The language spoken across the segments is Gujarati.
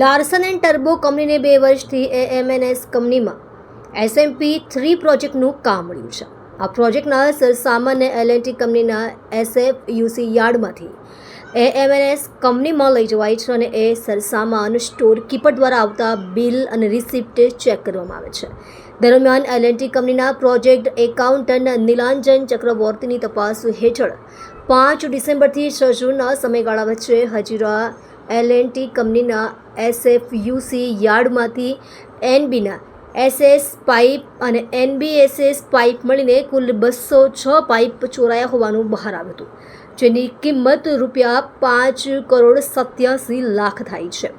લાર્સન એન્ડ ટર્બો કંપનીને બે વર્ષથી એએમએનએસ કંપનીમાં એસએમપી થ્રી પ્રોજેક્ટનું કામ મળ્યું છે. આ પ્રોજેક્ટના સરસામાન્ય એલએનટી કંપનીના એસએફ યુસી યાર્ડમાંથી એએમએનએસ કંપનીમાં લઈ જવાય છે અને એ સરસામાન સ્ટોર કીપર દ્વારા આવતા બિલ અને રિસિપ્ટ ચેક કરવામાં આવે છે. દરમિયાન એલએનટી કંપનીના પ્રોજેક્ટ એકાઉન્ટન્ટ નીલાંજન ચક્રવર્તીની તપાસ હેઠળ પાંચ ડિસેમ્બરથી છ જૂનના સમયગાળા વચ્ચે હજીરા એલએનટી કંપનીના એસએફયુસી યાર્ડમાંથી એનબીના એસએસ પાઇપ અને એનબીએસએસ પાઇપ મળીને કુલ બસો છ પાઇપ ચોરાયા હોવાનું બહાર આવ્યું હતું, જેની કિંમત રૂપિયા પાંચ કરોડ સત્યાસી લાખ થાય છે.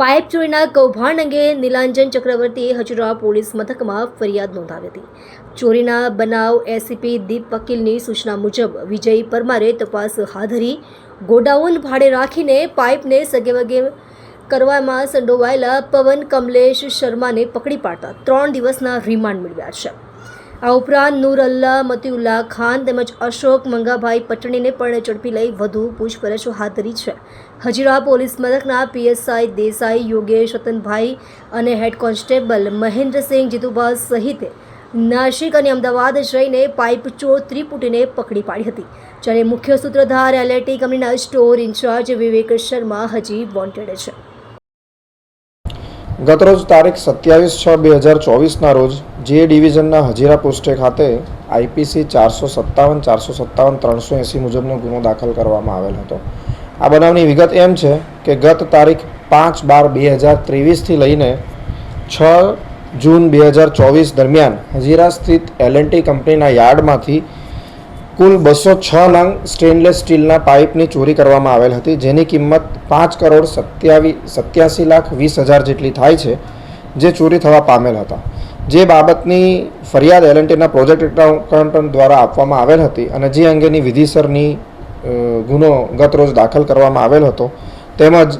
પાઇપ ચોરીના કૌભાંડ અંગે નીલાંજન ચક્રવર્તીએ હજુરા પોલીસ મથકમાં ફરિયાદ નોંધાવી હતી. ચોરીના બનાવ એસીપી દીપ વકીલની સૂચના મુજબ વિજય પરમારે તપાસ હાથ ધરી ગોડાઉન ભાડે રાખીને પાઇપને સગેવગે કરવામાં સંડોવાયેલા પવન કમલેશ શર્માને પકડી પાડતા ત્રણ દિવસના રિમાન્ડ મેળવ્યા છે. આ ઉપરાંત નૂર અલ્લાહ મતીઉલ્લા ખાન તેમજ અશોક મંગાભાઈ પટણીને પણ ઝડપી લઈ વધુ પૂછપરછો હાથ ધરી છે. હજીરા પોલીસ મથકના પીએસઆઈ દેસાઈ, યોગેશ, રતનભાઈ અને હેડ કોન્સ્ટેબલ મહેન્દ્રસિંહ જીતુભા સહિત નાસિક અને અમદાવાદ જઈને પાઇપ ચોર ત્રિપુટીને પકડી પાડી હતી. જ્યારે મુખ્ય સૂત્રધાર એલઆઈટી કંપનીના store in charge Vivek Sharma હજી વોન્ટેડ છે. ગતરોજ તારીખ સત્યાવીસ છ બે હજાર ચોવીસના રોજ જે ડિવિઝનના હજીરા પોસ્ટે ખાતે આઈપીસી ચારસો સત્તાવન ચારસો સત્તાવન, ત્રણસો એંસી મુજબનો ગુનો દાખલ કરવામાં આવેલ હતો. આ બનાવની વિગત એમ છે કે ગત તારીખ પાંચ બાર બે હજાર ત્રેવીસથી લઈને છ જૂન બે હજાર ચોવીસ દરમિયાન હજીરા સ્થિત એલએનટી કંપનીના યાર્ડમાંથી કુલ બસો છ નંગ સ્ટેનલેસ સ્ટીલના પાઇપની ચોરી કરવામાં આવેલ હતી. જેની કિંમત પાંચ કરોડ સત્યાવીસ સત્યાસી લાખ વીસ હજાર જેટલી થાય છે, જે ચોરી થવા પામેલ હતા. જે બાબતની ફરિયાદ એલએનટીના પ્રોજેક્ટ એકાઉન્ટન્ટ દ્વારા આપવામાં આવેલ હતી અને જે અંગેની વિધિસરની ગુનો ગત રોજ દાખલ કરવામાં આવેલ હતો, તેમજ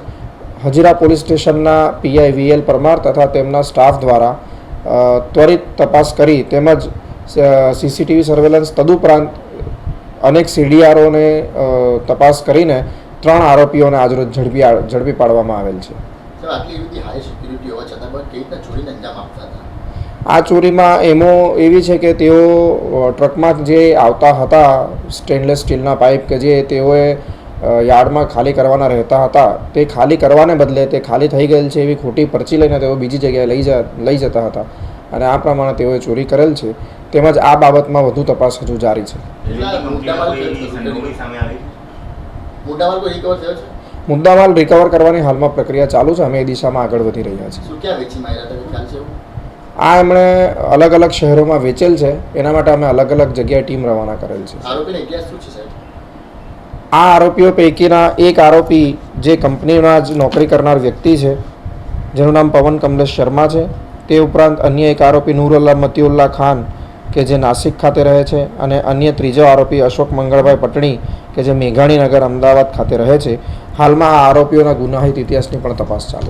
હજીરા પોલીસ સ્ટેશનના પીઆઈ વીએલ પરમાર તથા તેમના સ્ટાફ દ્વારા ત્વરિત તપાસ કરી તેમજ સીસીટીવી સર્વેલન્સ તદુપરાંત અનેક સીડીઆરઓને તપાસ કરીને ત્રણ આરોપીઓને આજરોજ ઝડપી ઝડપી પાડવામાં આવેલ છે. આ ચોરીમાં એમો એવી છે કે તેઓ ટ્રકમાં જે આવતા હતા સ્ટેનલેસ સ્ટીલના પાઇપ કે જે તેઓએ યાર્ડમાં ખાલી કરવાના રહેતા હતા તે ખાલી કરવાને બદલે તે ખાલી થઈ ગયેલ છે એવી ખોટી પરચી લઈને તેઓ બીજી જગ્યાએ લઈ જા લઈ જતા હતા. અને આ પ્રમાણે તેઓએ ચોરી કરેલ છે. તેમજ આ બાબતમાં વધુ તપાસ હજુ જારી છે. મુદ્દામાલ સંડોવણી સામે આવી? મુદ્દામાલ કોઈ રિકવર થયો છે? મુદ્દામાલ રિકવર કરવાની હાલમાં પ્રક્રિયા ચાલુ છે. અમે એ દિશામાં આગળ વધી રહ્યા છીએ. આ એમણે અલગ અલગ શહેરોમાં વેચેલ છે. એના માટે અમે અલગ અલગ જગ્યાએ ટીમ રવાના કરેલ છે. આરોપીનો ઇતિહાસ શું છે સાહેબ? આ આરોપીઓ પૈકીના એક આરોપી જે કંપનીમાં જ નોકરી કરનાર વ્યક્તિ છે. જેનું નામ પવન કમલેશ શર્મા છે. તે ઉપરાંત અન્ય એક આરોપી નૂરુલ્લા મતીઉલ્લા ખાન, કે જે નાસિક ખાતે રહે છે, અને અન્ય ત્રીજો આરોપી અશોક મંગળભાઈ પટણી, કે જે મેઘાણીનગર અમદાવાદ ખાતે રહે છે. હાલમાં આ આરોપીઓના ગુનાહિત ઇતિહાસની પણ તપાસ ચાલુ છે.